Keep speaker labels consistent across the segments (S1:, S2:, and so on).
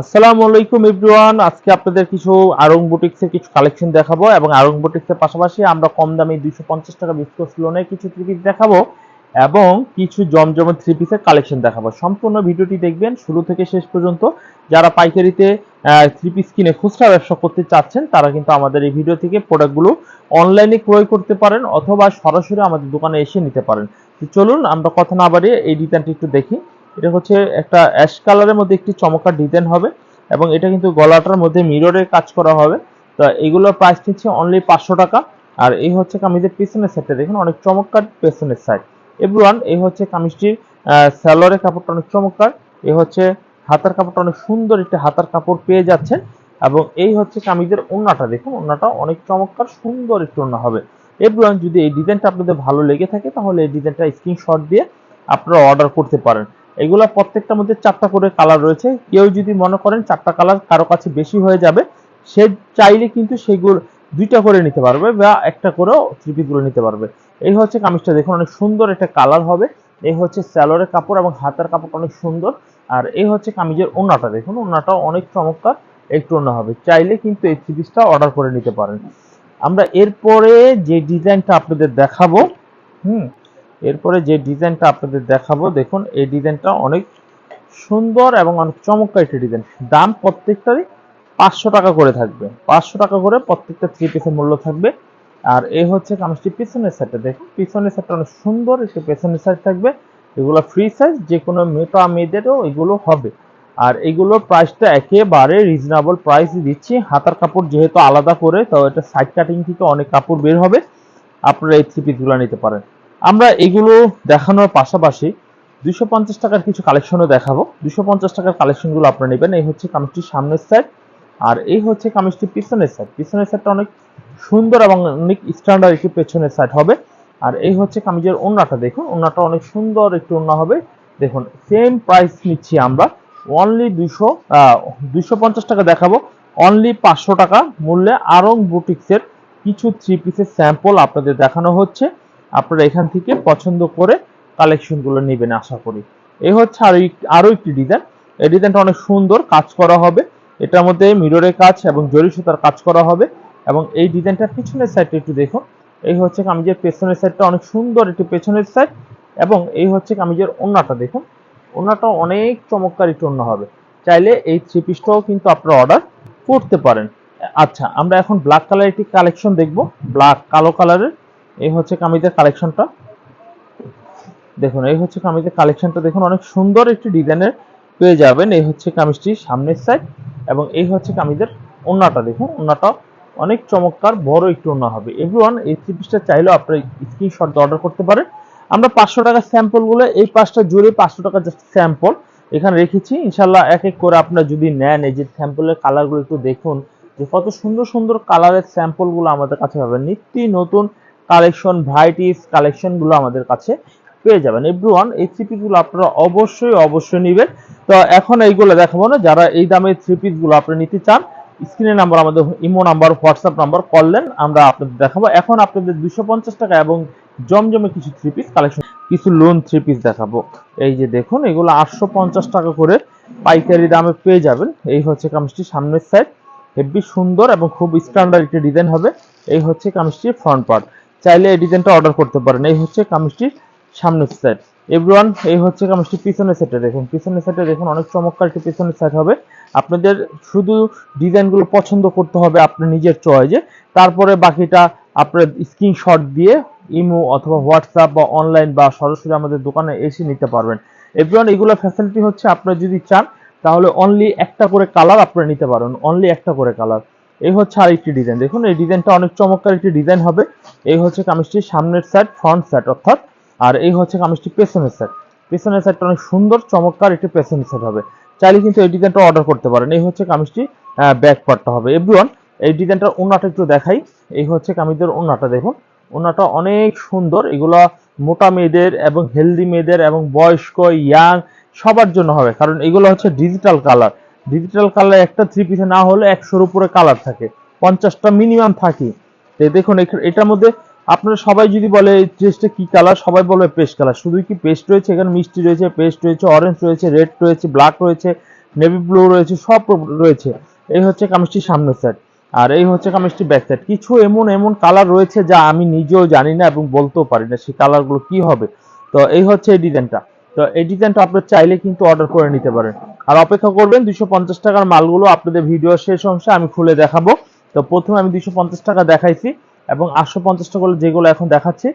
S1: আসসালামু আলাইকুম এভরিওয়ান। আজকে আপনাদের কিছু আরং বুটিক্সের কিছু কালেকশন দেখাবো এবং আরং বুটিক্সের পাশাপাশি আমরা কম দামে দুইশো পঞ্চাশ টাকা বিস্কোস লোনের কিছু থ্রি পিস দেখাবো এবং কিছু জমজমের থ্রি পিসের কালেকশন দেখাবো। সম্পূর্ণ ভিডিওটি দেখবেন শুরু থেকে শেষ পর্যন্ত। যারা পাইকারিতে থ্রি পিস কিনে খুচরা ব্যবসা করতে চাচ্ছেন, তারা কিন্তু আমাদের এই ভিডিও থেকে প্রোডাক্টগুলো অনলাইনে ক্রয় করতে পারেন অথবা সরাসরি আমাদের দোকানে এসে নিতে পারেন। চলুন আমরা কথা না বাড়িয়ে এই ডিজাইনটি একটু দেখি। এটা হচ্ছে একটা অ্যাশ কালারের মধ্যে একটি চমৎকার ডিজাইন হবে এবং এটা কিন্তু গলাটার মধ্যে মিররের কাজ করা হবে। তো এগুলোর প্রাইস নিচ্ছে অনলি পাঁচশো টাকা। আর এই হচ্ছে কামিজের পিছনের সাইডটা দেখুন, অনেক চমৎকার পেছনের সাইড এভরিওয়ান, এই হচ্ছে কামিজটির স্যালোয়ারের কাপড়টা অনেক চমৎকার। এই হচ্ছে হাতার কাপড়টা অনেক সুন্দর একটি হাতার কাপড় পেয়ে যাচ্ছেন। এবং এই হচ্ছে কামিজের ওন্নাটা দেখুন ওন্নাটা অনেক চমৎকার, সুন্দর একটি ওন্না হবে। এভরিওয়ান, যদি এই ডিজাইনটা আপনাদের ভালো লেগে থাকে, তাহলে এই ডিজাইনটা স্ক্রিনশট দিয়ে আপনারা অর্ডার করতে পারেন। এগুলা প্রত্যেকটার মধ্যে চারটা করে কালার রয়েছে। কেউ যদি মনে করেন চারটা কালার কারও কাছে বেশি হয়ে যাবে, সে চাইলে কিন্তু সেগুলো দুইটা করে নিতে পারবে বা একটা করেও থ্রি গুলো নিতে পারবে। এই হচ্ছে কামিজটা, দেখুন অনেক সুন্দর একটা কালার হবে। এই হচ্ছে স্যালোরের কাপড় এবং হাতের কাপড় অনেক সুন্দর। আর এই হচ্ছে কামিজের ওনাটা দেখুন ওনাটাও অনেক চমৎকার, একটু ওনা হবে। চাইলে কিন্তু এই থ্রি পিসটা অর্ডার করে নিতে পারেন। আমরা এরপরে যে ডিজাইনটা আপনাদের দেখাবো, হুম এরপরে যে ডিজাইনটা আপনাদের দেখাবো, দেখুন, এই ডিজাইনটা অনেক সুন্দর এবং অনেক চমৎকার একটি ডিজাইন। দাম প্রত্যেকটারই পাঁচশো টাকা করে থাকবে। পাঁচশো টাকা করে প্রত্যেকটা থ্রি পিসের মূল্য থাকবে। আর এই হচ্ছে কামিজটি পিছনের সাইডটা দেখুন, পিছনের সাইডটা অনেক সুন্দর, একটি পেছনের সাইড থাকবে। এগুলো ফ্রি সাইজ যে কোনো মেটা মেয়েদেরও এগুলো হবে। আর এগুলোর প্রাইসটা একেবারে রিজনেবল প্রাইস দিচ্ছি। হাতার কাপড় যেহেতু আলাদা করে, তো এটা সাইড কাটিং থেকে অনেক কাপড় বের হবে। আপনারা এই থ্রি পিসগুলো নিতে পারেন। আমরা এগুলো দেখানোর পাশাপাশি দুইশো পঞ্চাশ টাকার কিছু কালেকশনও দেখাবো। দুইশো পঞ্চাশ টাকার কালেকশনগুলো আপনারা নেবেন। এই হচ্ছে কামিজটির সামনের সাইড আর এই হচ্ছে কামিজটির পিছনের সাইড পিছনের সাইডটা অনেক সুন্দর এবং অনেক স্ট্যান্ডার্ড একটি পেছনের সাইড হবে। আর এই হচ্ছে কামিজের ওন্নাটা দেখুন। ওন্নাটা অনেক সুন্দর একটি ওন্না হবে। দেখুন সেম প্রাইস নিচ্ছি আমরা। অনলি দুইশো দুইশো পঞ্চাশ টাকা দেখাবো। অনলি পাঁচশো টাকা মূল্যে আরং বুটিক্সের কিছু থ্রি পিসের স্যাম্পল আপনাদের দেখানো হচ্ছে। আপনারা এখান থেকে পছন্দ করে কালেকশনগুলো নেবেন, আশা করি। এই হচ্ছে আরও এক- আরও একটি ডিজাইন এই ডিজাইনটা অনেক সুন্দর, কাজ করা হবে। এটার মধ্যে মিররের কাজ এবং জরি সুতার কাজ করা হবে এবং এই ডিজাইনটার পিছনের সাইডটা একটু দেখুন। এই হচ্ছে কামিজের পেছনের সাইডটা অনেক সুন্দর একটি পেছনের সাইড এবং এই হচ্ছে কামিজের ওন্নাটা দেখুন ওন্নাটা অনেক চমৎকার একটু ওন্না হবে। চাইলে এই থ্রি পিসটাও কিন্তু আপনারা অর্ডার করতে পারেন। আচ্ছা আমরা এখন ব্ল্যাক কালার একটি কালেকশন দেখব। ব্ল্যাক কালো কালারের এই হচ্ছে কামিজের কালেকশনটা দেখুন, এই হচ্ছে কামিজের কালেকশনটা দেখুন, অনেক সুন্দর একটি ডিজাইনের পেয়ে যাবেন। এই হচ্ছে কামিজটির সামনের সাইড এবং এই হচ্ছে কামিজের ওন্নাটা দেখুন ওন্নাটা অনেক চমৎকার, বড় একটু ওন্না হবে। এভরিওয়ান এই থ্রি চাইলেও স্ক্রিনশট অর্ডার করতে পারেন। আমরা পাঁচশো টাকার স্যাম্পলগুলো এই পাঁচটা জুড়ে পাঁচশো টাকা জাস্ট স্যাম্পল এখানে রেখেছি। ইনশাল্লাহ এক এক করে আপনারা যদি নেন, এই যে স্যাম্পলের কালারগুলো একটু দেখুন, যে কত সুন্দর সুন্দর কালারের স্যাম্পলগুলো আমাদের কাছে পাবেন। নিত্য নতুন কালেকশন ভ্যারাইটিস কালেকশনগুলো আমাদের কাছে পেয়ে যাবেন। এভরিওয়ান এই থ্রি পিসগুলো আপনারা অবশ্যই অবশ্যই নেবেন। তো এখন এইগুলো দেখাবো না। যারা এই দামের থ্রি পিসগুলো আপনি নিতে চান স্ক্রিনের নাম্বার আমাদের ইমো নাম্বার হোয়াটসঅ্যাপ নাম্বার করলেন আমরা আপনাদের দেখাবো। এখন আপনাদের দুশো টাকা এবং জমজমে কিছু থ্রি পিস কালেকশন, কিছু লোন থ্রি পিস দেখাবো। এই যে দেখুন, এগুলো আটশো পঞ্চাশ টাকা করে পাইকারি দামে পেয়ে যাবেন। এই হচ্ছে কামিজটির সামনের সাইড হেভি সুন্দর এবং খুব স্ট্যান্ডার্ড একটি ডিজাইন হবে। এই হচ্ছে কামিজটির ফ্রন্ট পার্ট চাইলে এই ডিজাইনটা অর্ডার করতে পারেন। এই হচ্ছে কামিজটির সামনের সাইড এভরিওয়ান এই হচ্ছে কামিজটির পিছনের সাইডে দেখুন। পিছনের সাইডে দেখুন, অনেক চমৎকার একটি পিছনের সাইড হবে। আপনাদের শুধু ডিজাইনগুলো পছন্দ করতে হবে আপনার নিজের চয়েজে তারপরে বাকিটা আপনার স্ক্রিনশট দিয়ে ইমো অথবা হোয়াটসঅ্যাপ বা অনলাইন বা সরাসরি আমাদের দোকানে এসে নিতে পারবেন। এভরিওয়ান এগুলো ফ্যাসিলিটি হচ্ছে আপনারা যদি চান, তাহলে অনলি একটা করে কালার আপনারা নিতে পারেন। অনলি একটা করে কালার এই হচ্ছে আরেকটি ডিজাইন দেখুন, এই ডিজাইনটা অনেক চমৎকার একটি ডিজাইন হবে। এই হচ্ছে কামিজটির সামনের সাইড ফ্রন্ট সাইড অর্থাৎ, আর এই হচ্ছে কামিজটি পেছনের সাইড পেছনের সাইডটা অনেক সুন্দর, চমৎকার একটি পেছনের সাইড হবে। চাইলে কিন্তু এই ডিজাইনটা অর্ডার করতে পারেন। এই হচ্ছে কামিজটি ব্যাক পার্টটা হবে। এভরিওয়ান এই ডিজাইনটার ওনাটা একটু দেখাই। এই হচ্ছে কামিজের ওনাটা দেখুন। ওনাটা অনেক সুন্দর। এগুলা মোটা মেয়েদের এবং হেলদি মেয়েদের এবং বয়স্ক ইয়াং সবার জন্য হবে। কারণ এগুলো হচ্ছে ডিজিটাল কালার ডিজিটাল কালার একটা থ্রি পিসে না হলে একশোর উপরে কালার থাকে। পঞ্চাশটা মিনিমাম থাকে। দেখুন এটার মধ্যে আপনারা সবাই যদি বলে এই ড্রেসটা কি কালার সবাই বলবে পেস্ট কালার শুধু কি পেস্ট রয়েছে এখানে? মিষ্টি রয়েছে পেস্ট রয়েছে অরেঞ্জ রয়েছে রেড রয়েছে ব্ল্যাক রয়েছে নেভি ব্লু রয়েছে, সব রয়েছে। এই হচ্ছে কামিজটির সামনের সাইড আর এই হচ্ছে কামিজটির ব্যাক সাইড কিছু এমন এমন কালার রয়েছে যা আমি নিজেও জানি না এবং বলতেও পারি না সেই কালারগুলো কি হবে। তো এই হচ্ছে এই ডিজাইনটা তো এই ডিজাইনটা আপনার চাইলে কিন্তু অর্ডার করে নিতে পারেন। আর অপেক্ষা করবেন দুইশো পঞ্চাশ টাকার মালগুলো আপনাদের ভিডিও শেষ অংশে আমি খুলে দেখাবো। তো প্রথমে আমি দুইশো পঞ্চাশ টাকা দেখাইছি এবং আটশো পঞ্চাশ টাকা যেগুলো এখন দেখাচ্ছি,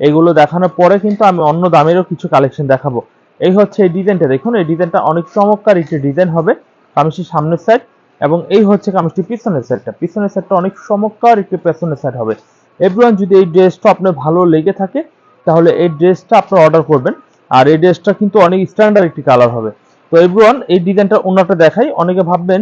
S1: এগুলো দেখানোর পরে কিন্তু আমি অন্য দামেরও কিছু কালেকশন দেখাবো। এই হচ্ছে এই ডিজাইনটা দেখুন, এই ডিজাইনটা অনেক চমৎকার একটি ডিজাইন হবে কামিজটির সামনের সাইড এবং এই হচ্ছে কামিজটির পিছনের সাইডটা পিছনের সাইডটা অনেক চমৎকার একটি পেছনের সাইড হবে। এভরিওয়ান যদি এই ড্রেসটা আপনার ভালো লেগে থাকে, তাহলে এই ড্রেসটা আপনার অর্ডার করবেন। আর এই ড্রেসটা কিন্তু অনেক স্ট্যান্ডার্ড একটি কালার হবে। তো এভরিওয়ান এই ডিজাইনটা ওনাটা দেখাই। অনেকে ভাববেন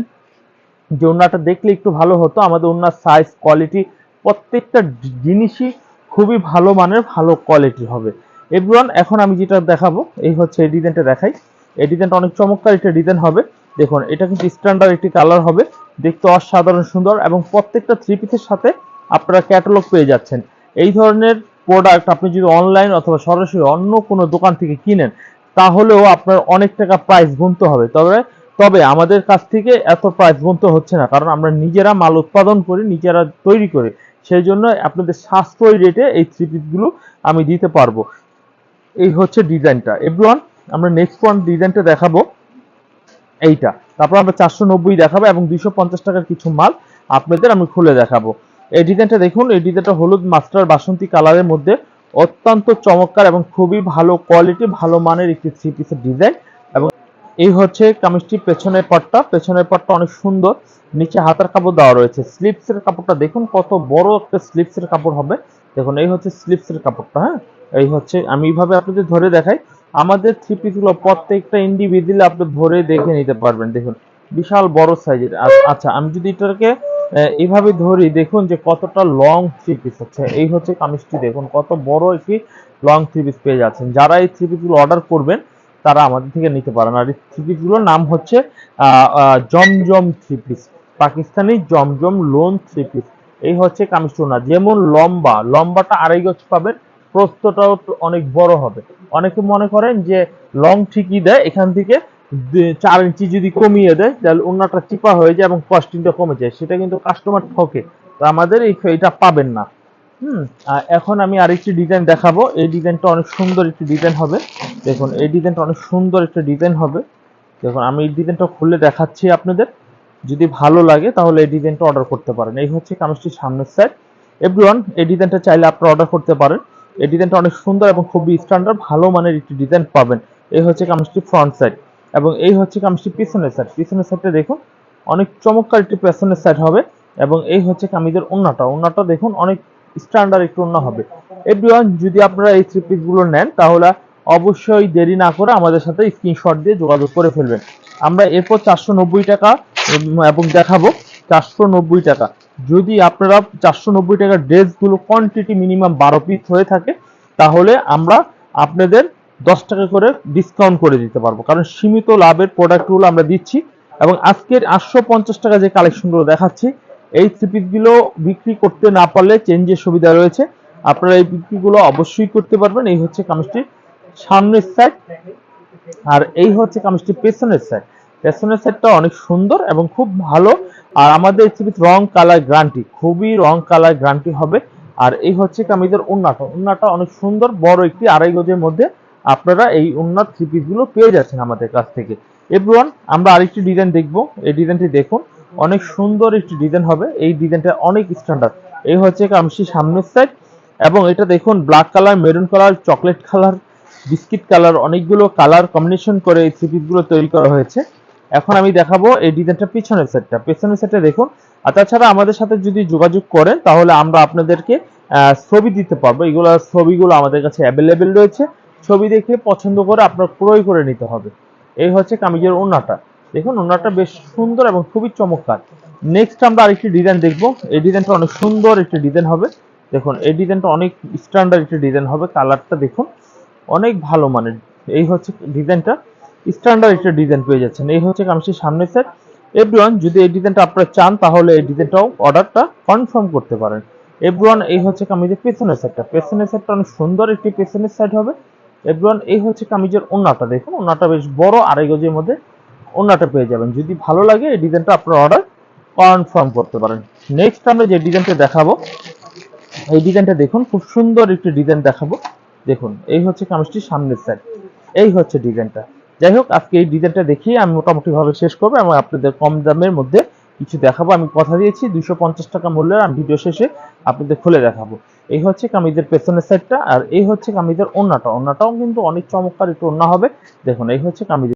S1: যে ওনাটা দেখলে একটু ভালো হতো। আমাদের ওনার সাইজ কোয়ালিটি প্রত্যেকটা জিনিসই খুবই ভালো মানের, ভালো কোয়ালিটি হবে। এভরিওয়ান এখন আমি যেটা দেখাবো, এই হচ্ছে এই ডিজাইনটা দেখাই। এই ডিজাইনটা অনেক চমৎকার একটা ডিজাইন হবে। দেখুন, এটা কিন্তু স্ট্যান্ডার্ড একটি কালার হবে। দেখতে অসাধারণ সুন্দর এবং প্রত্যেকটা থ্রি পিসের সাথে আপনারা ক্যাটালগ পেয়ে যাচ্ছেন। এই ধরনের প্রোডাক্ট আপনি যদি অনলাইন অথবা সরাসরি অন্য কোনো দোকান থেকে কিনেন, তাহলেও আপনার অনেক টাকা প্রাইস গুনতে হবে। তবে তবে আমাদের কাছ থেকে এত প্রাইস গুনতে হচ্ছে না, কারণ আমরা নিজেরা মাল উৎপাদন করি, নিজেরা তৈরি করি। সেই জন্য আপনাদের সাশ্রয়ী রেটে এই থ্রি পিসগুলো আমি দিতে পারব। এই হচ্ছে ডিজাইনটা এভরিওয়ান আমরা নেক্সট ওয়ান ডিজাইনটা দেখাবো। এইটা। তারপর আমরা চারশো নব্বই দেখাবো এবং দুইশো পঞ্চাশ টাকার কিছু মাল আপনাদের আমি খুলে দেখাবো। এই ডিজাইনটা দেখুন, এই ডিজাইনটা হলুদ মাস্টার বাসন্তী কালারের মধ্যে। অত্যন্ত চমৎকার এবং খুবই ভালো কোয়ালিটি ভালো মানের একটি থ্রি পিসের ডিজাইন এবং এই হচ্ছে কামিজটির পেছনের পাটটা। পেছনের পাটটা অনেক সুন্দর। নিচে হাতার কাপড় দেওয়া রয়েছে। স্লিপসের কাপড়টা দেখুন, কত বড় একটা স্লিপসের কাপড় হবে। দেখুন, এই হচ্ছে স্লিপসের কাপড়টা হ্যাঁ? এই হচ্ছে, আমি এইভাবে আপনাদের ধরে দেখাই। আমাদের থ্রি পিসগুলো প্রত্যেকটা ইন্ডিভিজুয়ালি আপনি ধরে দেখে নিতে পারবেন। দেখুন, বিশাল বড় সাইজের আচ্ছা আমি যদি এটাকে এইভাবে ধরি, দেখুন যে কতটা লং থ্রি পিস হচ্ছে। এই হচ্ছে কামিজটি, দেখুন কত বড় একটি লং থ্রি পিস পেয়ে যাচ্ছেন। যারা এই থ্রি পিসগুলো অর্ডার করবেন, তারা আমাদের থেকে নিতে পারেন। আর এই থ্রি পিসগুলোর নাম হচ্ছে জমজম থ্রি পিস পাকিস্তানি জমজম লোন থ্রি পিস এই হচ্ছে কামিজটা যেমন লম্বা, লম্বাটা আড়াই গজ পাবেন প্রস্থটাও তো অনেক বড় হবে। অনেকে মনে করেন যে লং ঠিকই দেয়? এখান থেকে চার ইঞ্চি যদি কমিয়ে দেয়, তাহলে ওনাটা চিপা হয়ে যায় এবং কস্টিংটা কমে যায়। সেটা কিন্তু কাস্টমার ঠকে। তো আমাদের এই এটা পাবেন না। হুম? আর এখন আমি আরেকটি ডিজাইন দেখাবো। এই ডিজাইনটা অনেক সুন্দর একটি ডিজাইন হবে। দেখুন, এই ডিজাইনটা অনেক সুন্দর একটা ডিজাইন হবে। দেখুন, আমি এই ডিজাইনটা খুলে দেখাচ্ছি আপনাদের। যদি ভালো লাগে, তাহলে এই ডিজাইনটা অর্ডার করতে পারেন। এই হচ্ছে কামিজটির সামনের সাইড এভরিওয়ান এই ডিজাইনটা চাইলে আপনারা অর্ডার করতে পারেন। এই ডিজাইনটা অনেক সুন্দর এবং খুবই স্ট্যান্ডার্ড ভালো মানের একটি ডিজাইন পাবেন। এই হচ্ছে কামিজটি ফ্রন্ট সাইড এবং এই হচ্ছে কামিজটি পিছনের সাইড পিছনের সাইডটা দেখুন, অনেক চমৎকার একটি পেছনের সাইড হবে এবং এই হচ্ছে কামিজের ওন্নাটা ওন্নাটা দেখুন, অনেক স্ট্যান্ডার্ড একটু ওন্না হবে। এভরিওয়ান যদি আপনারা এই থ্রি পিসগুলো নেন, তাহলে অবশ্যই দেরি না করে আমাদের সাথে স্ক্রিনশট দিয়ে যোগাযোগ করে ফেলবেন। আমরা এরপর চারশো নব্বই টাকা এবং দেখাবো চারশো নব্বই টাকা। যদি আপনারা চারশো নব্বই টাকার ড্রেসগুলো কোয়ান্টিটি মিনিমাম বারো পিস হয়ে থাকে, তাহলে আমরা আপনাদের দশ টাকা করে ডিসকাউন্ট করে দিতে পারব। কারণ সীমিত লাভের প্রোডাক্টগুলো আমরা দিচ্ছি এবং আজকের আটশো পঞ্চাশ টাকা যে কালেকশনগুলো দেখাচ্ছি, এই থ্রিপিসগুলো বিক্রি করতে না পারলে চেঞ্জের সুবিধা রয়েছে। আপনারা এই বিক্রিগুলো অবশ্যই করতে পারবেন। এই হচ্ছে কামিজটির সামনের সাইড আর এই হচ্ছে কামিজটির পেছনের সাইড পেছনের সাইডটা অনেক সুন্দর এবং খুব ভালো। আর আমাদের এই থ্রিপিস রং কালার গ্রান্টি খুবই রং কালার গ্রান্টি হবে। আর এই হচ্ছে কামিজের উন্নাটা। উন্নাটা অনেক সুন্দর, বড় একটি আড়াই গজের মধ্যে আপনারা এই উন্নার থ্রি পিসগুলো পেয়ে যাচ্ছেন আমাদের কাছ থেকে। এভরিওয়ান আমরা আরেকটি ডিজাইন দেখব। এই ডিজাইনটি দেখুন, অনেক সুন্দর একটি ডিজাইন হবে। এই ডিজাইনটা অনেক স্ট্যান্ডার্ড এই হচ্ছে কামসি সামনের সাইড এবং এটা দেখুন black colour maroon colour chocolate colour biscuit colour অনেকগুলো কালার কম্বিনেশন করে এই থ্রি পিসগুলো তৈরি করা হয়েছে। এখন আমি দেখাবো এই ডিজাইনটা পিছনের সেটটা পিছনের সেটটা দেখুন, আর তাছাড়া আমাদের সাথে যদি যোগাযোগ করেন, তাহলে আমরা আপনাদেরকে ছবি দিতে পারব। এগুলো ছবিগুলো আমাদের কাছে অ্যাভেলেবেল রয়েছে। ছবি দেখে পছন্দ করে আপনার ক্রয় করে নিতে হবে। এই হচ্ছে কামিজের ওনাটা দেখুন ওনাটা বেশ সুন্দর এবং খুবই চমৎকার। নেক্সট আমরা আরেকটি ডিজাইন দেখব। এই ডিজাইনটা অনেক সুন্দর একটি ডিজাইন হবে। দেখুন, এই ডিজাইনটা অনেক স্ট্যান্ডার্ড একটি ডিজাইন হবে। কালারটা দেখুন, অনেক ভালো মানের। এই হচ্ছে ডিজাইনটা স্ট্যান্ডার্ড একটা ডিজাইন পেয়ে যাচ্ছেন। এই হচ্ছে কামিজের সামনের সেট এভরিওয়ান যদি এই ডিজাইনটা আপনারা চান, তাহলে এই ডিজাইনটাও অর্ডারটা কনফার্ম করতে পারেন। এভরিওয়ান এই হচ্ছে কামিজের পেছনের সেটটা পেছনের সেটটা অনেক সুন্দর একটি পেছনের সাইড হবে। এভরিওয়ান, এই হচ্ছে কামিজের ওন্নাটা। দেখুন, ওন্নাটা বেশ বড়, আড়াই গজের মধ্যে অন্যটা পেয়ে যাবেন। যদি ভালো লাগে, এই ডিজাইনটা আপনার অর্ডার কনফার্ম করতে পারেন। নেক্সট আমরা যে ডিজাইনটা দেখাবো, এই ডিজাইনটা দেখুন, খুব সুন্দর একটি ডিজাইন দেখাবো। দেখুন, এই হচ্ছে কামিজটির সামনের সাইড এই হচ্ছে ডিজাইনটা। যাই হোক, আজকে এই ডিজাইনটা দেখিয়ে আমি মোটামুটি ভাবে শেষ করব এবং আপনাদের কম দামের মধ্যে কিছু দেখাবো। আমি কথা দিয়েছি, দুশো পঞ্চাশ টাকা মূল্যের, আমি ভিডিও শেষে আপনাদের খুলে দেখাবো। এই হচ্ছে কামিজের পেছনের সাইডটা আর এই হচ্ছে কামিজের ওন্নাটা। ওন্নাটাও কিন্তু অনেক চমৎকার একটু অন্য হবে। দেখুন, এই হচ্ছে কামিজের